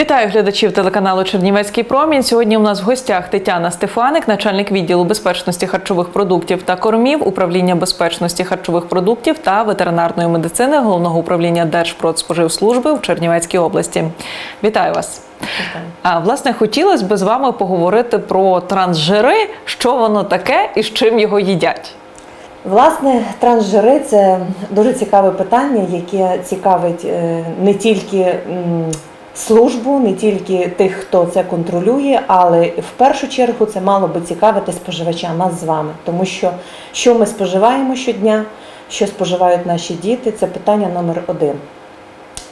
Вітаю глядачів телеканалу Чернівецький промінь. Сьогодні у нас в гостях Тетяна Стефаник, начальник відділу безпечності харчових продуктів та кормів, управління безпечності харчових продуктів та ветеринарної медицини головного управління Держпродспоживслужби в Чернівецькій області. Вітаю вас. А власне хотілося б з вами поговорити про трансжири, що воно таке і з чим його їдять. Власне, трансжири це дуже цікаве питання, яке цікавить е, не тільки службу, не тільки тих, хто це контролює, але в першу чергу це мало би цікавити споживача, нас з вами. Тому що що ми споживаємо щодня, що споживають наші діти, це питання номер один.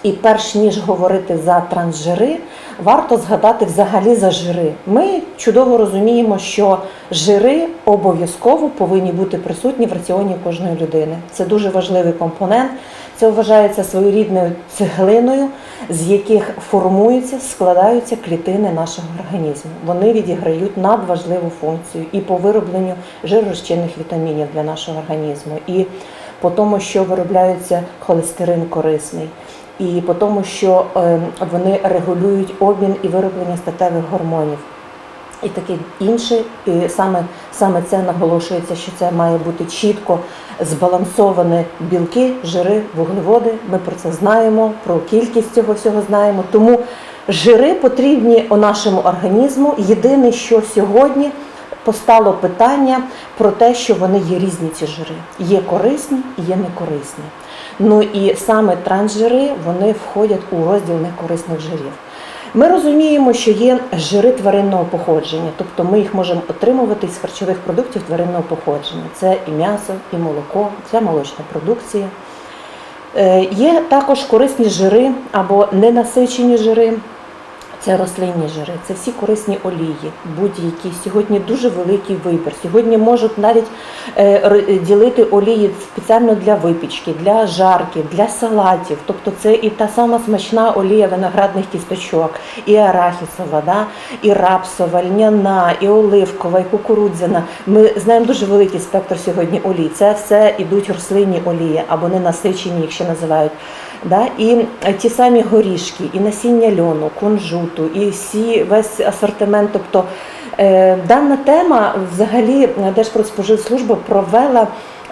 І перш ніж говорити за трансжири, варто згадати взагалі за жири. Ми чудово розуміємо, що жири обов'язково повинні бути присутні в раціоні кожної людини. Це дуже важливий компонент. Це вважається своєрідною цеглиною, з яких формуються, складаються клітини нашого організму. Вони відіграють надважливу функцію і по виробленню жиророзчинних вітамінів для нашого організму, і по тому, що виробляється холестерин корисний і по тому, що е, вони регулюють обмін і вироблення статевих гормонів. І таке інше, і саме, саме це наголошується, що це має бути чітко збалансовані білки, жири, вуглеводи. Ми про це знаємо, про кількість цього всього знаємо. Тому жири потрібні у нашому організму. Єдине, що сьогодні постало питання про те, що вони є різні ці жири. Є корисні і є некорисні. Ну і саме трансжири вони входять у розділ некорисних жирів. Ми розуміємо, що є жири тваринного походження, тобто ми їх можемо отримувати з харчових продуктів тваринного походження. Це і м'ясо, і молоко, це молочна продукція. Е, Є також корисні жири або ненасичені жири. Це рослинні жири, це всі корисні олії, будь-які. Сьогодні дуже великий вибір. Сьогодні можуть навіть е, ділити олії спеціально для випічки, для жарки, для салатів. Тобто це і та сама смачна олія виноградних кісточок, і арахісова, да? і рапсова, льняна, і оливкова, і кукурудзяна. Ми знаємо дуже великий спектр сьогодні олій. Це все ідуть рослинні олії або ненасичені, їх ще називають. Да? І е, ті самі горішки, і насіння льону, кунжуту, і всі весь асортимент. Тобто е, дана тема взагалі Держпродспоживслужба провела.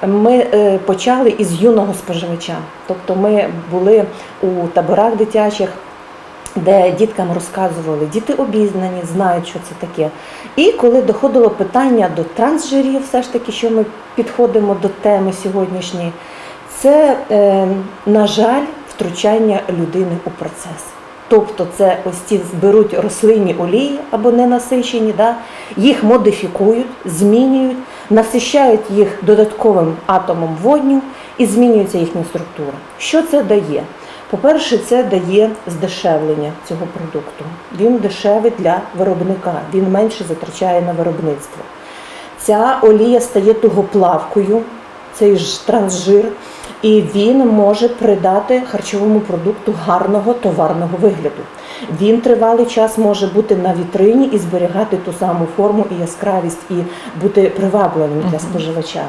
Ми е, почали із юного споживача. Тобто ми були у таборах дитячих, де діткам розказували, діти обізнані, знають, що це таке. І коли доходило питання до трансжирів, все ж таки, що ми підходимо до теми сьогоднішньої, це, е, на жаль, втручання людини у процес. Тобто це ось ці зберуть рослинні олії або ненасичені, да? їх модифікують, змінюють, насищають їх додатковим атомом водню і змінюється їхня структура. Що це дає? По-перше, це дає здешевлення цього продукту. Він дешевий для виробника, він менше затрачає на виробництво. Ця олія стає тугоплавкою, цей ж трансжир, і він може придати харчовому продукту гарного товарного вигляду. Він тривалий час може бути на вітрині і зберігати ту саму форму і яскравість, і бути привабливим для споживача.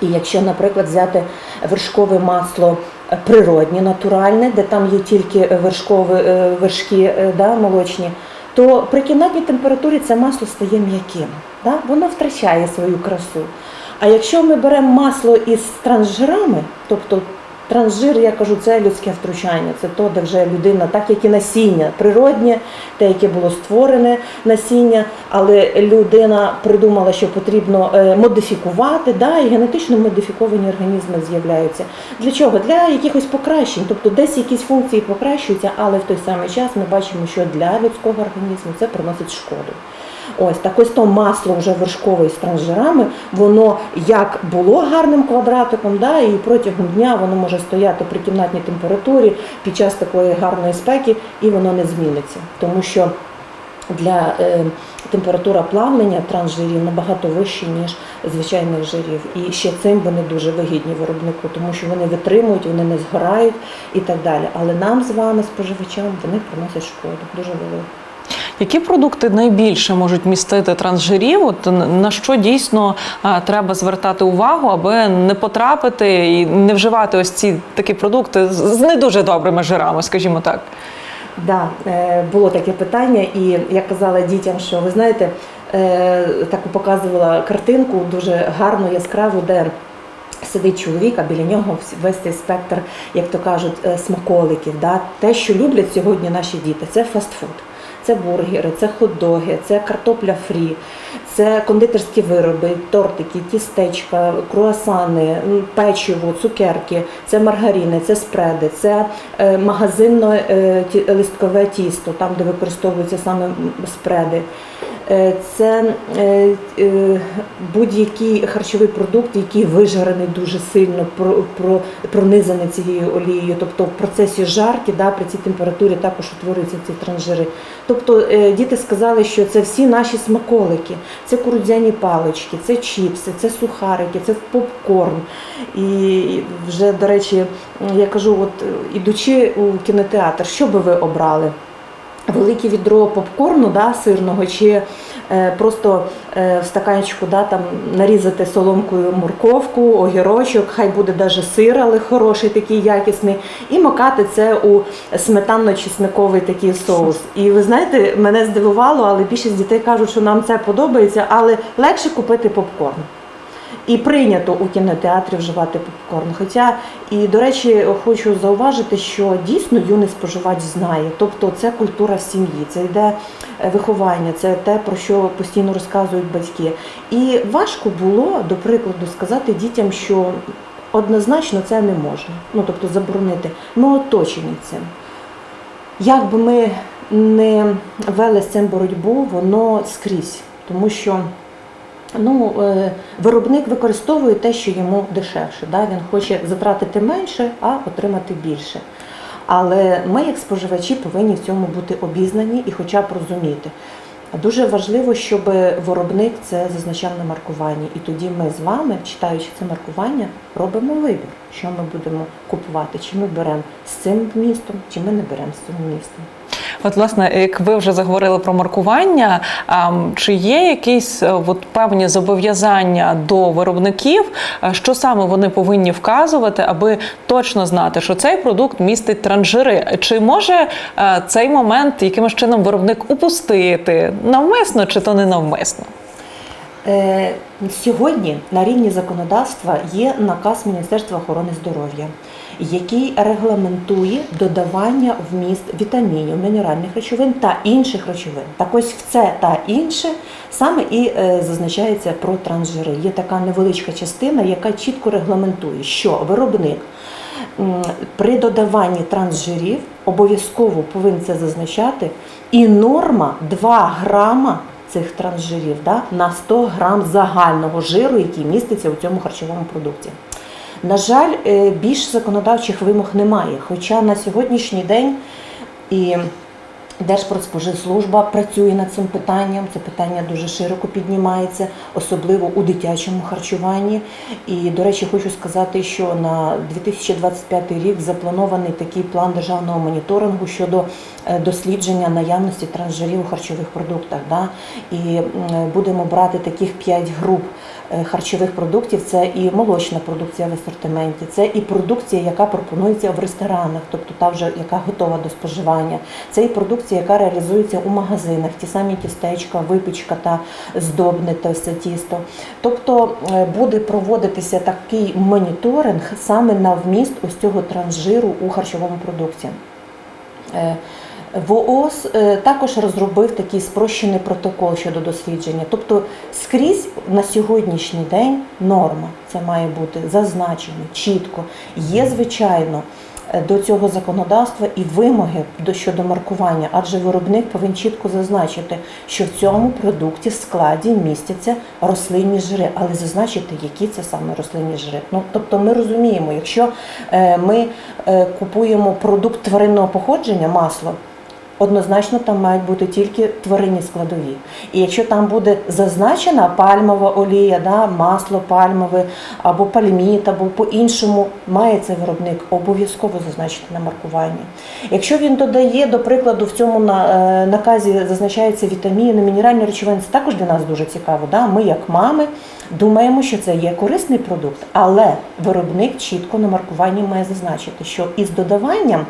І якщо, наприклад, взяти вершкове масло е, природнє, натуральне, де там є тільки вершкові е, вершки е, да, молочні, то при кімнатній температурі це масло стає м'яким. Да? Воно втрачає свою красу. А якщо ми беремо масло із трансжирами, тобто трансжир, я кажу, це людське втручання, це то, де вже людина, так як і насіння, природнє, те, яке було створене насіння, але людина придумала, що потрібно е, модифікувати, да, і генетично модифіковані організми з'являються. Для чого? Для якихось покращень, тобто десь якісь функції покращуються, але в той самий час ми бачимо, що для людського організму це приносить шкоду. Ось так ось то масло вже вершкове з трансжирами, воно як було гарним квадратиком, да, і протягом дня воно може стояти при кімнатній температурі під час такої гарної спеки, і воно не зміниться. Тому що для е, температура плавлення трансжирів набагато вища, ніж звичайних жирів. І ще цим вони дуже вигідні виробнику, тому що вони витримують, вони не згорають і так далі. Але нам з вами, споживачам, вони приносять шкоду дуже велику. Які продукти найбільше можуть містити трансжирів? От на що дійсно треба звертати увагу, аби не потрапити і не вживати ось ці такі продукти з не дуже добрими жирами, скажімо так. Да, е, було таке питання, і я казала дітям, що ви знаєте, е, таку показувала картинку дуже гарну, яскраву, де сидить чоловік, а біля нього весь цей спектр, як то кажуть, е, смаколиків. Да? Те, що люблять сьогодні наші діти, це фастфуд. Це бургери, це хот-доги, це картопля фрі, це кондитерські вироби, тортики, тістечка, круасани, печиво, цукерки, це маргарини, це спреди, це е, магазинне е, листкове тісто, там де використовуються саме спреди. Е, Це е, е, будь-який харчовий продукт, який вижарений дуже сильно, про, про, пронизаний цією олією. Тобто в процесі жарки да, при цій температурі також утворюються ці транжири. Тобто діти сказали, що це всі наші смаколики, це курудзяні палички, це чіпси, це сухарики, це попкорн. І вже, до речі, я кажу, от ідучи у кінотеатр, що би ви обрали? Велике відро попкорну да, сирного, чи е, просто е, в стаканчику да, там, нарізати соломкою морковку, огірочок, хай буде навіть сир, але хороший, такий якісний, і макати це у сметанно-чесниковий такий соус. І ви знаєте, мене здивувало, але більшість дітей кажуть, що нам це подобається, але легше купити попкорн. І прийнято у кінотеатрі вживати попкорн. Хоча, і до речі, хочу зауважити, що дійсно юний споживач знає, тобто це культура сім'ї, це йде е, виховання, це те, про що постійно розказують батьки. І важко було, до прикладу, сказати дітям, що однозначно це не можна. Ну тобто заборонити. Ми оточені цим. Як би ми не вели з цим боротьбу, воно скрізь, тому що. Ну, е, виробник використовує те, що йому дешевше. Да? Він хоче затратити менше, а отримати більше. Але ми, як споживачі, повинні в цьому бути обізнані і хоча б розуміти. Дуже важливо, щоб виробник це зазначав на маркуванні. І тоді ми з вами, читаючи це маркування, робимо вибір, що ми будемо купувати, чи ми беремо з цим містом, чи ми не беремо з цим містом. От, власне, як ви вже заговорили про маркування, чи є якісь е, от, певні зобов'язання до виробників, е, що саме вони повинні вказувати, аби точно знати, що цей продукт містить транжири? Чи може е, цей момент якимось чином виробник упустити навмисно чи то не навмисно? Сьогодні на рівні законодавства є наказ Міністерства охорони здоров'я, який регламентує додавання в міст вітамінів, мінеральних речовин та інших речовин. Так ось в це та інше саме і е, зазначається про трансжири. Є така невеличка частина, яка чітко регламентує, що виробник при додаванні трансжирів обов'язково повинен це зазначати, і норма 2 грама цих трансжирів да, на 100 грам загального жиру, який міститься у цьому харчовому продукті. На жаль, е, більш законодавчих вимог немає. Хоча на сьогоднішній день і Держпродспоживслужба працює над цим питанням. Це питання дуже широко піднімається, особливо у дитячому харчуванні. І, до речі, хочу сказати, що на 2025 рік запланований такий план державного моніторингу щодо е, дослідження наявності трансжирів у харчових продуктах. Да? І будемо брати таких 5 груп е, харчових продуктів. Це і молочна продукція в асортименті, це і продукція, яка пропонується в ресторанах, тобто та вже яка готова до споживання. Це і продукція, яка реалізується у магазинах, ті самі тістечка, випічка та здобне те все тісто. Тобто е, буде проводитися такий моніторинг саме на вміст ось цього трансжиру у харчовому продукті. Е, ВООЗ е, також розробив такий спрощений протокол щодо дослідження. Тобто скрізь на сьогоднішній день норма це має бути зазначено чітко. Є, звичайно, до цього законодавства і вимоги до щодо маркування, адже виробник повинен чітко зазначити, що в цьому продукті в складі містяться рослинні жири, але зазначити, які це саме рослинні жири. Ну тобто, ми розуміємо, якщо е, ми е, купуємо продукт тваринного походження, масло. Однозначно там мають бути тільки тваринні складові. І якщо там буде зазначена пальмова олія, да, масло пальмове або пальміт, або по-іншому, має це виробник обов'язково зазначити на маркуванні. Якщо він додає, до прикладу, в цьому е, наказі зазначаються вітаміни, мінеральні речовини, це також для нас дуже цікаво. Да? Ми, як мами, думаємо, що це є корисний продукт, але виробник чітко на маркуванні має зазначити, що із додаванням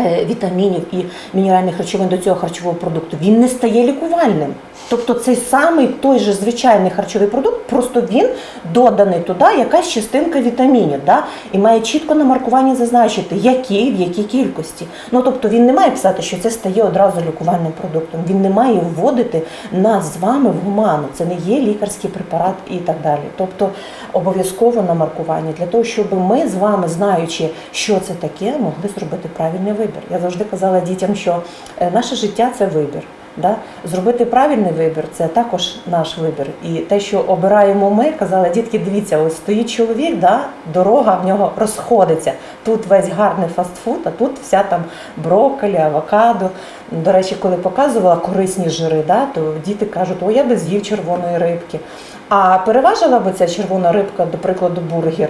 вітамінів і мінеральних речовин до цього харчового продукту, він не стає лікувальним. Тобто цей самий той же звичайний харчовий продукт, просто він доданий туди якась частинка вітамінів, да? і має чітко на маркуванні зазначити, які в якій кількості. Ну тобто він не має писати, що це стає одразу лікувальним продуктом. Він не має вводити нас з вами в гуману. Це не є лікарський препарат і так далі. Тобто обов'язково на маркуванні для того, щоб ми з вами, знаючи, що це таке, могли зробити правильний вибір. Я завжди казала дітям, що е, наше життя це вибір. Да? Зробити правильний вибір це також наш вибір. І те, що обираємо ми, казали, дітки, дивіться, ось стоїть чоловік, да? дорога в нього розходиться. Тут весь гарний фастфуд, а тут вся там брокколі, авокадо. До речі, коли показувала корисні жири, да, то діти кажуть, о, я би з'їв червоної рибки. А переважила би ця червона рибка, до прикладу, бургер?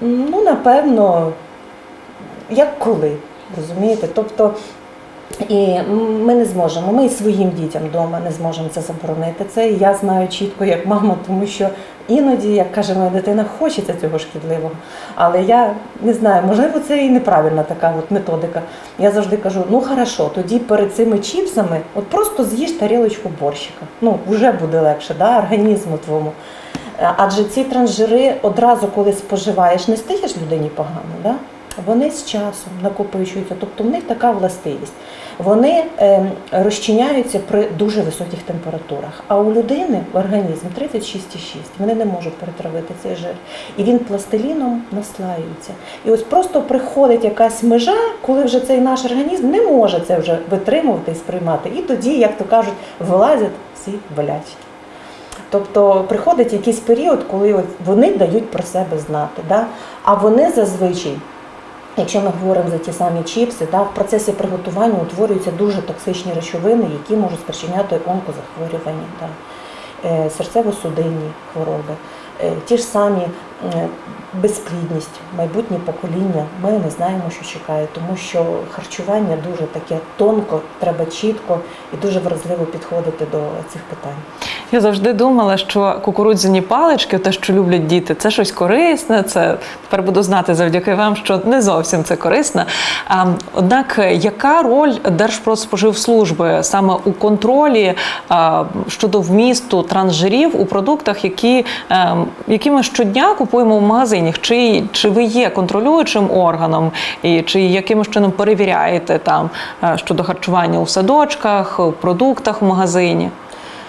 Ну, напевно, як коли, розумієте? Тобто і ми не зможемо, ми і своїм дітям вдома не зможемо це заборонити. Це я знаю чітко як мама, тому що іноді, як каже моя дитина, хочеться цього шкідливого. Але я не знаю, можливо, це і неправильна така от методика. Я завжди кажу: ну хорошо, тоді перед цими чіпсами от просто з'їж тарілочку борщика. Ну, вже буде легше, да, організму твоєму. Е, Адже ці трансжири одразу, коли споживаєш, не стаєш людині погано, да? Вони з часом накопичуються, тобто в них така властивість. Вони е, розчиняються при дуже високих температурах. А у людини організм 36,6, вони не можуть перетравити цей жир. І він пластиліном наслаюється. І ось просто приходить якась межа, коли вже цей наш організм не може це вже витримувати і сприймати. І тоді, як то кажуть, вилазять всі болячки. Тобто приходить якийсь період, коли вони дають про себе знати. Да? А вони зазвичай, якщо ми говоримо за ті самі чіпси, да, в процесі приготування утворюються дуже токсичні речовини, які можуть спричиняти онкозахворювання, да? е, серцево-судинні хвороби, е, ті ж самі безплідність, майбутнє покоління. Ми не знаємо, що чекає, тому що харчування дуже таке тонко, треба чітко і дуже вразливо підходити до цих питань. Я завжди думала, що кукурудзяні палички, те, що люблять діти, це щось корисне. Це тепер буду знати завдяки вам, що не зовсім це корисно. А, однак, яка роль Держпродспоживслужби саме у контролі щодо вмісту трансжирів у продуктах, які, е, які ми щодня купуємо в магазині? Чи, чи ви є контролюючим органом, і чи якимось чином перевіряєте там е, щодо харчування у садочках, продуктах в магазині?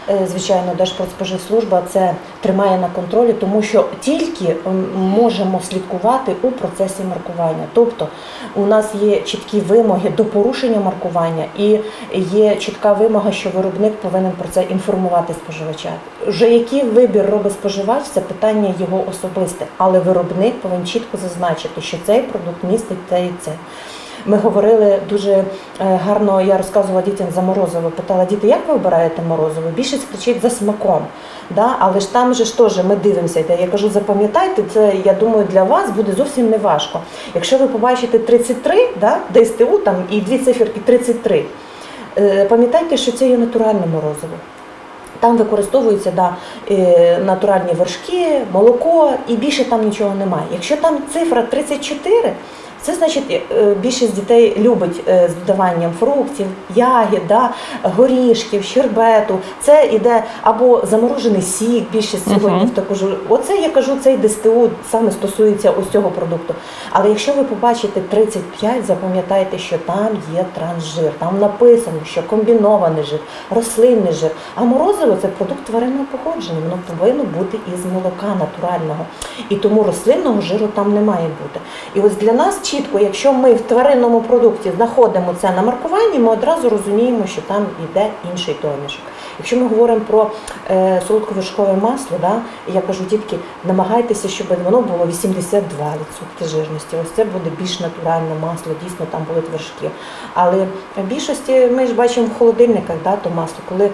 Е, Звичайно, Держпродспоживслужба це тримає на контролі, тому що тільки можемо слідкувати у процесі маркування. Тобто у нас є чіткі вимоги до порушення маркування і є чітка вимога, що виробник повинен про це інформувати споживача. Вже який вибір робить споживач, це питання його особисте, але виробник повинен чітко зазначити, що цей продукт містить те і це. Ми говорили дуже е, гарно. Я розказувала дітям за морозиво. Питала діти, як ви обираєте морозиво? Більшість кричить за смаком. Да? Але ж там же ж теж ми дивимося. Я кажу, запам'ятайте, це я думаю, для вас буде зовсім не важко. Якщо ви побачите 33, да, ДСТУ там і дві циферки 33, е, пам'ятайте, що це є натуральне морозиво. Там використовуються да, е, натуральні вершки, молоко і більше там нічого немає. Якщо там цифра 34, це значить е, більшість дітей любить е, з додаванням фруктів, ягід, да, горішків, щербету. Це іде або заморожений сік, більшість сьогодні Мгм. в таку ж. Оце я кажу, цей ДСТУ саме стосується ось цього продукту. Але якщо ви побачите 35, запам'ятайте, що там є трансжир. Там написано, що комбінований жир, рослинний жир. А морозиво це продукт тваринного походження. Воно повинно бути із молока натурального. І тому рослинного жиру там не має бути. І ось для нас чітко, якщо ми в тваринному продукті знаходимо це на маркуванні, ми одразу розуміємо, що там йде інший домішок. Якщо ми говоримо про е, солодковершкове масло, да, я кажу, дітки, намагайтеся, щоб воно було 82% жирності. Ось це буде більш натуральне масло, дійсно там будуть вершки. Але в більшості ми ж бачимо в холодильниках да, то масло, коли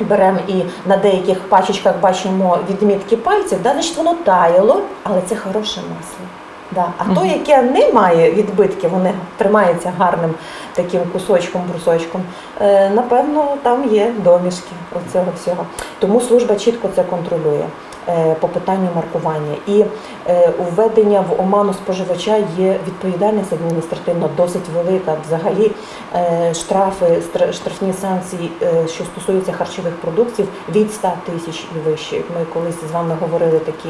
беремо і на деяких пачечках бачимо відмітки пальців, да, значить воно таяло, але це хороше масло. Да. А то, яке не має відбитків, воно тримається гарним таким кусочком, брусочком, е, напевно, там є домішки оцього всього. Тому служба чітко це контролює. Е, по питанню маркування. І е, введення в оману споживача є відповідальність адміністративна досить велика. Взагалі е, штрафи, штрафні санкції, е, що стосуються харчових продуктів, від 100 тисяч і вище. Ми колись з вами говорили такі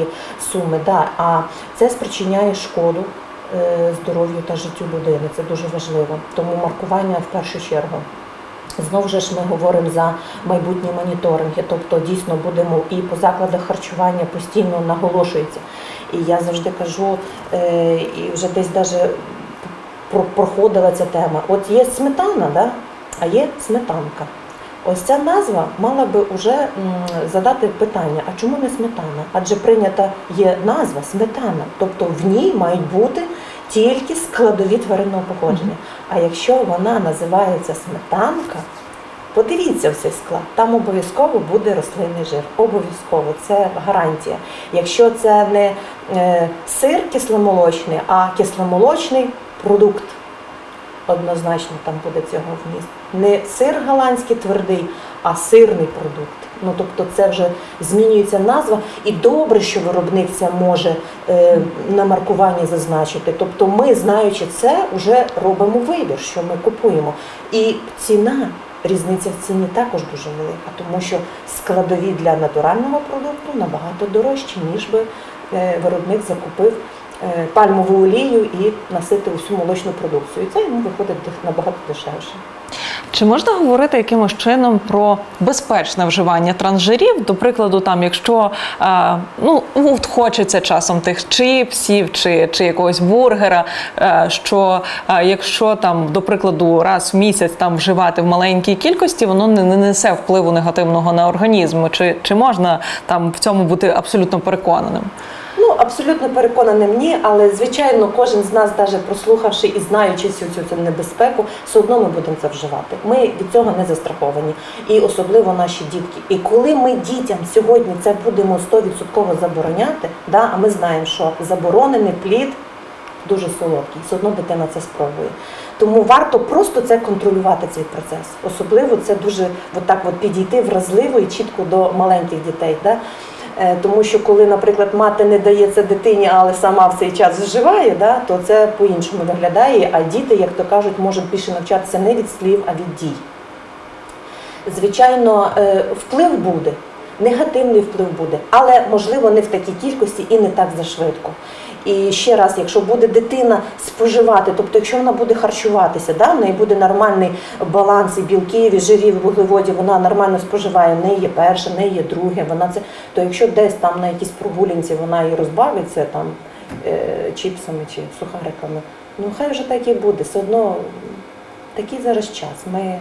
суми. Да. А це спричиняє шкоду е, здоров'ю та життю людини. Це дуже важливо. Тому маркування в першу чергу. Знову ж ми говоримо за майбутні моніторинги, тобто дійсно будемо і по закладах харчування постійно наголошується. І я завжди кажу, е, і вже десь даже проходила ця тема. От є сметана, да? а є сметанка. Ось ця назва мала би вже задати питання: а чому не сметана? Адже прийнята є назва сметана, тобто в ній мають бути тільки складові тваринного походження. А якщо вона називається сметанка, подивіться цей склад, там обов'язково буде рослинний жир. Обов'язково, це гарантія. Якщо це не е, сир кисломолочний, а кисломолочний продукт, однозначно там буде цього вміст. Не сир голландський твердий, а сирний продукт. Ну тобто це вже змінюється назва, і добре, що виробник це може е, на маркуванні зазначити. Тобто, ми, знаючи це, вже робимо вибір, що ми купуємо. І ціна, різниця в ціні також дуже велика, тому що складові для натурального продукту набагато дорожчі, ніж би е, виробник закупив пальмову олію і насити усю молочну продукцію. І це йому виходить набагато дешевше. Чи можна говорити якимось чином про безпечне вживання трансжирів? До прикладу, там, якщо е, ну от хочеться часом тих чипсів чи, чи якогось бургера, е, що е, якщо там, до прикладу, раз в місяць там вживати в маленькій кількості, воно не, не несе впливу негативного на організм. Чи, чи можна там в цьому бути абсолютно переконаним? Абсолютно переконаним ні, але звичайно, кожен з нас, навіть прослухавши і знаючи всю цю небезпеку, все одно ми будемо це вживати. Ми від цього не застраховані, і особливо наші дітки. І коли ми дітям сьогодні це будемо 100% забороняти, да, а ми знаємо, що заборонений плід дуже солодкий, все одно дитина це спробує. Тому варто просто це контролювати цей процес. Особливо це дуже от так от підійти вразливо і чітко до маленьких дітей. Да? Е, Тому що коли, наприклад, мати не дає це дитині, але сама в цей час вживає, да, то це по-іншому виглядає. А діти, як то кажуть, можуть більше навчатися не від слів, а від дій. Звичайно, е, вплив буде, негативний вплив буде, але можливо не в такій кількості і не так зашвидко. І ще раз, якщо буде дитина споживати, тобто якщо вона буде харчуватися, да, в неї буде нормальний баланс і білків, і жирів, вуглеводів, вона нормально споживає, в неї є перше, в неї є друге, вона це, то якщо десь там на якійсь прогулянці вона і розбавиться там е, чіпсами чи сухариками, ну хай вже так і буде. Все одно такий зараз час. Ми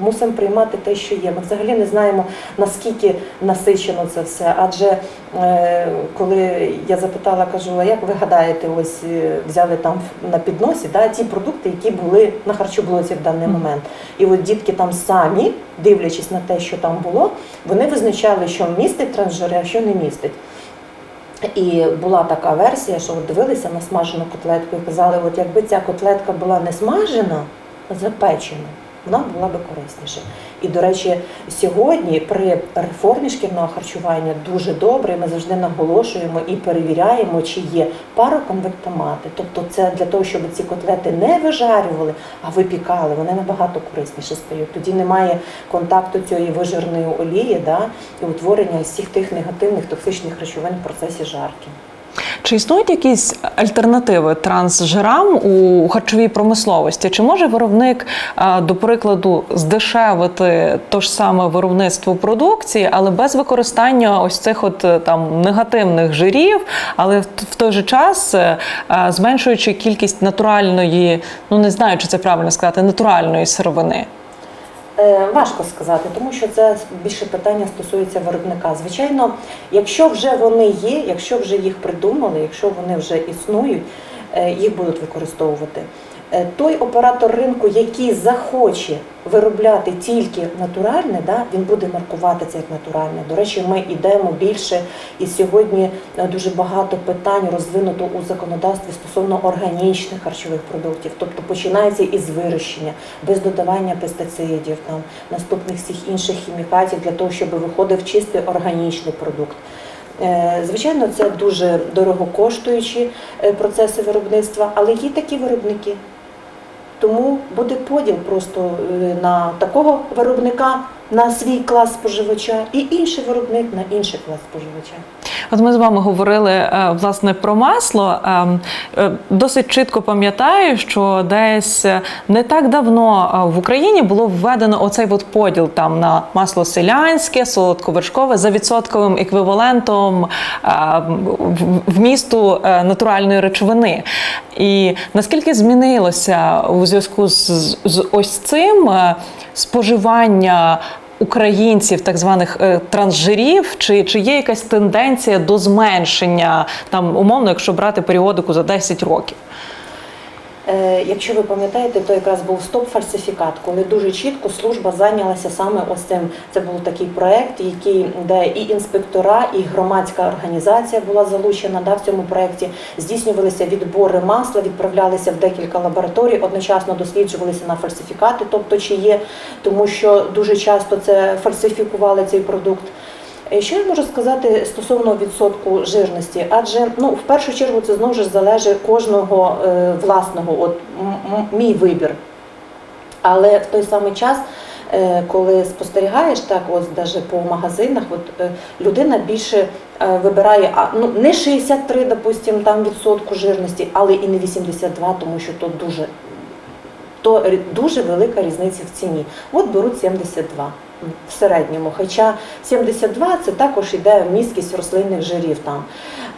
мусимо приймати те, що є. Ми взагалі не знаємо, наскільки насичено це все. Адже е, коли я запитала, кажу, а як ви гадаєте, ось е, взяли там на підносі да, ті продукти, які були на харчоблоці в даний момент. І от дітки там самі, дивлячись на те, що там було, вони визначали, що містить трансжири, а що не містить. І була така версія, що от дивилися на смажену котлетку і казали, от якби ця котлетка була не смажена, а запечена, вона була би корисніша. І, до речі, сьогодні при реформі шкільного харчування дуже добре. Ми завжди наголошуємо і перевіряємо, чи є пароконвектомати. Тобто, це для того, щоб ці котлети не вижарювали, а випікали. Вони набагато корисніше стають. Тоді немає контакту цієї вижирної олії, да, і утворення всіх тих негативних токсичних речовин в процесі жарки. Чи існують якісь альтернативи трансжирам у харчовій промисловості? Чи може виробник, до прикладу, здешевити то ж саме виробництво продукції, але без використання ось цих от е, там негативних жирів, але в той же час е, зменшуючи кількість натуральної, ну не знаю, чи це правильно сказати, натуральної сировини? Е, Важко сказати, тому що це більше питання стосується виробника. Звичайно, якщо вже вони є, якщо вже їх придумали, якщо вони вже існують, е, їх будуть використовувати. Е, Той оператор ринку, який захоче виробляти тільки натуральне, да, він буде маркувати це як натуральне. До речі, ми йдемо більше, і сьогодні е, дуже багато питань розвинуто у законодавстві стосовно органічних харчових продуктів, тобто починається із вирощення, без додавання пестицидів, там наступних всіх інших хімікатів для того, щоб виходив чистий органічний продукт. Е, Звичайно, це дуже дорогокоштуючі е, процеси виробництва, але є такі виробники. Тому буде поділ просто е, на такого виробника на свій клас споживача і інший виробник на інший клас споживача. От ми з вами говорили е, власне про масло. Ем, е, Досить чітко пам'ятаю, що десь е, не так давно в Україні було введено оцей от поділ там на масло селянське, солодковершкове за відсотковим еквівалентом вмісту натуральної речовини. І наскільки змінилося у зв'язку з, з ось цим споживання українців, так званих е, трансжирів, чи, чи є якась тенденція до зменшення там умовно, якщо брати періодику за 10 років? Е, Якщо ви пам'ятаєте, то якраз був стоп-фальсифікат, коли дуже чітко служба зайнялася саме ось цим. Це був такий проект, який де і інспектора, і громадська організація була залучена да, в цьому проекті. Здійснювалися відбори масла, відправлялися в декілька лабораторій, одночасно досліджувалися на фальсифікати, тобто чи є, тому що дуже часто це фальсифікували цей продукт. Е, Що я можу сказати стосовно відсотку жирності? Адже ну в першу чергу це знову ж залежить кожного е, власного, от мій вибір. Але в той самий час, е, коли спостерігаєш так, ось даже по магазинах, от людина більше вибирає ну не 63, допустим, там відсотку жирності, але і не 82, тому що то дуже то дуже велика різниця в ціні. От беруть 72 в середньому. Хоча 72 це також іде місткість рослинних жирів там.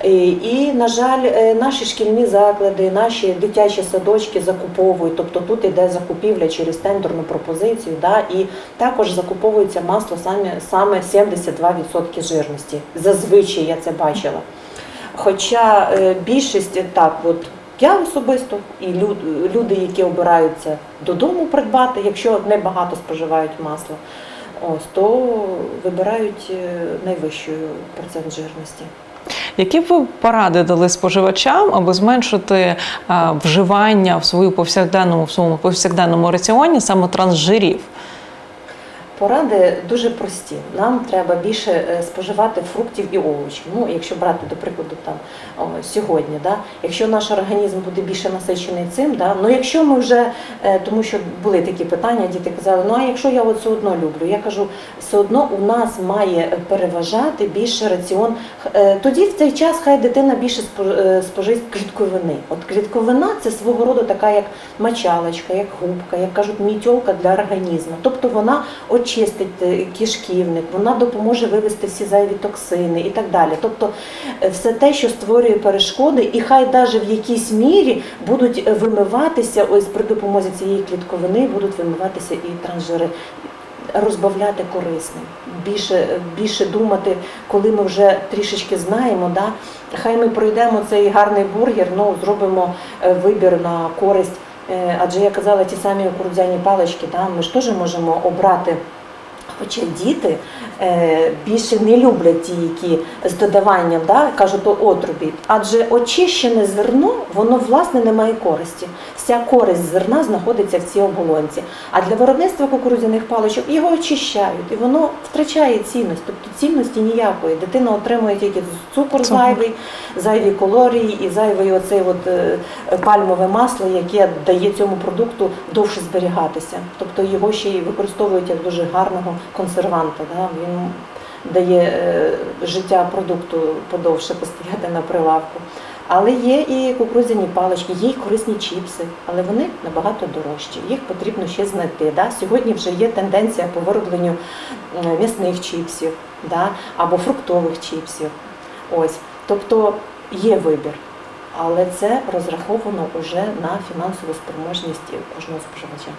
І, і, на жаль, е, наші шкільні заклади, наші дитячі садочки закуповують, тобто тут іде закупівля через тендерну пропозицію, да, і також закуповується масло саме, саме 72% жирності. Зазвичай я це бачила. Хоча е, більшість так, от я особисто і люд- люди, які обираються додому придбати, якщо не багато споживають масла, ось то вибирають найвищу найвищий процент жирності. Які б ви поради дали споживачам, аби зменшити е, вживання в свою повсякденному в своєму повсякденному раціоні саме трансжирів? Поради дуже прості. Нам треба більше е, споживати фруктів і овочів. Ну, якщо брати до прикладу там о, сьогодні, да? якщо наш організм буде більше насичений цим, да? ну якщо ми вже, е, тому що були такі питання, діти казали, ну а якщо я от все одно люблю, я кажу, все одно у нас має переважати більше раціон. Е, Тоді в цей час хай дитина більше спо- спожить клітковини. От клітковина це свого роду така як мочалочка, як губка, як кажуть, мітьолка для організму. Тобто вона очистить е, кишківник, вона допоможе вивести всі зайві токсини і так далі. Тобто е, все те, що створює перешкоди, і хай навіть в якійсь мірі будуть е, вимиватися, ось при допомозі цієї клітковини будуть вимиватися і транжири. Розбавляти корисним, більше, більше думати, коли ми вже трішечки знаємо, да, хай ми пройдемо цей гарний бургер, ну зробимо вибір на користь. Адже я казала, ті самі кукурудзяні палички, да, ми ж теж можемо обрати. Хоча діти е, більше не люблять ті, які з додаванням, да, кажуть, то отрубі. Адже очищене зерно, воно власне не має користі. Вся користь зерна знаходиться в цій оболонці. А для виробництва кукурудзяних паличок його очищають, і воно втрачає цінність. Тобто цінності ніякої. Дитина отримує тільки цукор зайвий, зайві калорії і зайве оцей от, е, пальмове масло, яке дає цьому продукту довше зберігатися. Тобто його ще й використовують як дуже гарного консерванта. Да? Він дає е, життя продукту подовше постояти на прилавку. Але є і кукурудзяні палички, є і корисні чіпси, але вони набагато дорожчі. Їх потрібно ще знайти. Да? Сьогодні вже є тенденція по виробленню м'ясних чіпсів да? або фруктових чіпсів. Ось, тобто є вибір, але це розраховано вже на фінансову спроможність кожного споживача.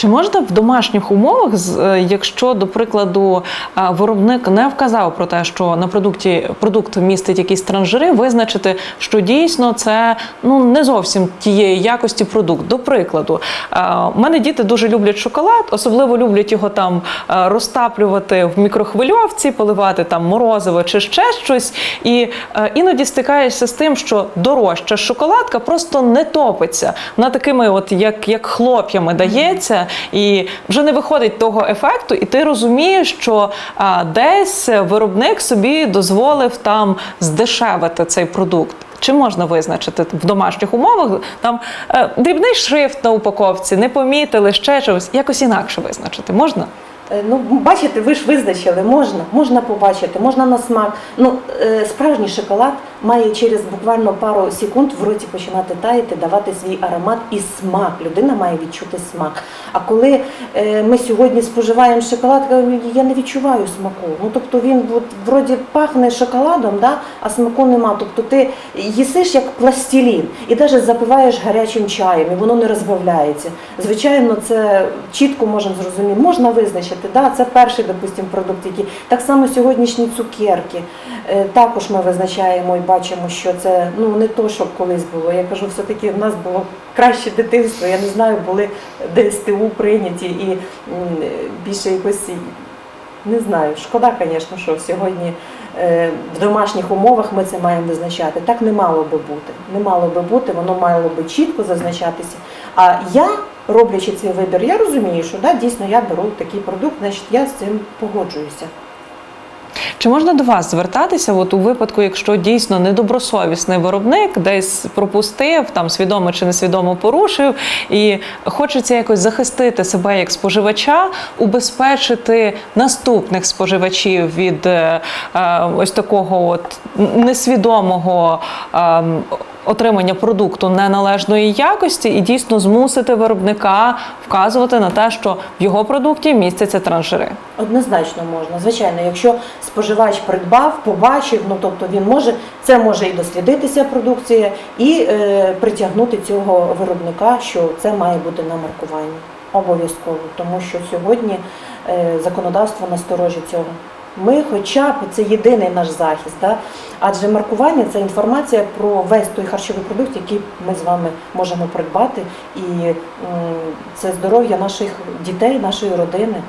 Чи можна в домашніх умовах, е, якщо, до прикладу, е, виробник не вказав про те, що на продукті продукт містить якісь транжири, визначити, що дійсно це ну не зовсім тієї якості продукт. До прикладу, е, у мене діти дуже люблять шоколад, особливо люблять його там е, розтаплювати в мікрохвильовці, поливати там морозиво чи ще щось. І е, іноді стикаєшся з тим, що дорожча шоколадка просто не топиться. Вона такими, от як, як хлоп'ями дається. І вже не виходить того ефекту, і ти розумієш, що а, десь виробник собі дозволив там здешевити цей продукт. Чи можна визначити в домашніх умовах там е, дрібний шрифт на упаковці, не помітили ще чогось, якось інакше визначити можна? Е, Ну, бачите, ви ж визначили, можна, можна побачити, можна на смак. Ну, е, справжній шоколад має через буквально пару секунд в роті починати таяти, давати свій аромат і смак. Людина має відчути смак. А коли е, ми сьогодні споживаємо шоколад, я не відчуваю смаку. Ну, тобто він вроді пахне шоколадом, да, а смаку нема. Тобто ти їсиш як пластилін і навіть запиваєш гарячим чаєм, і воно не розбавляється. Звичайно, це чітко можемо зрозуміти, можна визначити. Да, це перший, допустим, продукт, який так само сьогоднішні цукерки. Е, Також ми визначаємо бачимо, що це ну не то, що колись було. Я кажу, все-таки в нас було краще дитинство. Я не знаю, були ДСТУ прийняті і більше якось. Не знаю, шкода, звісно, що сьогодні е, в домашніх умовах ми це маємо визначати. Так не мало би бути. Не мало би бути, воно мало би чітко зазначатися. А я, роблячи цей вибір, я розумію, що да, дійсно я беру такий продукт, значить я з цим погоджуюся. Чи можна до вас звертатися, от у випадку, якщо дійсно недобросовісний виробник десь пропустив, там свідомо чи несвідомо порушив, і хочеться якось захистити себе як споживача, убезпечити наступних споживачів від е, е, ось такого от несвідомого. е, Отримання продукту неналежної якості і дійсно змусити виробника вказувати на те, що в його продукті містяться транжири. Однозначно можна. Звичайно, якщо споживач придбав, побачив, ну тобто він може, це може і дослідитися продукція, і е, притягнути цього виробника, що це має бути на маркуванні. Обов'язково, тому що сьогодні е, законодавство насторожі цього. Ми, хоча б це єдиний наш захист, да? адже маркування це інформація про весь той харчовий продукт, який ми з вами можемо придбати, і це здоров'я наших дітей, нашої родини.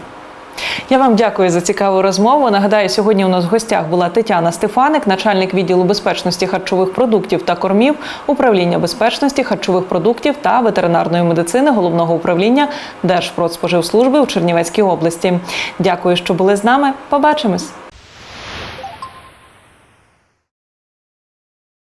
Я вам дякую за цікаву розмову. Нагадаю, сьогодні у нас в гостях була Тетяна Стефаник, начальник відділу безпечності харчових продуктів та кормів, управління безпечності харчових продуктів та ветеринарної медицини головного управління Держпродспоживслужби у Чернівецькій області. Дякую, що були з нами. Побачимось.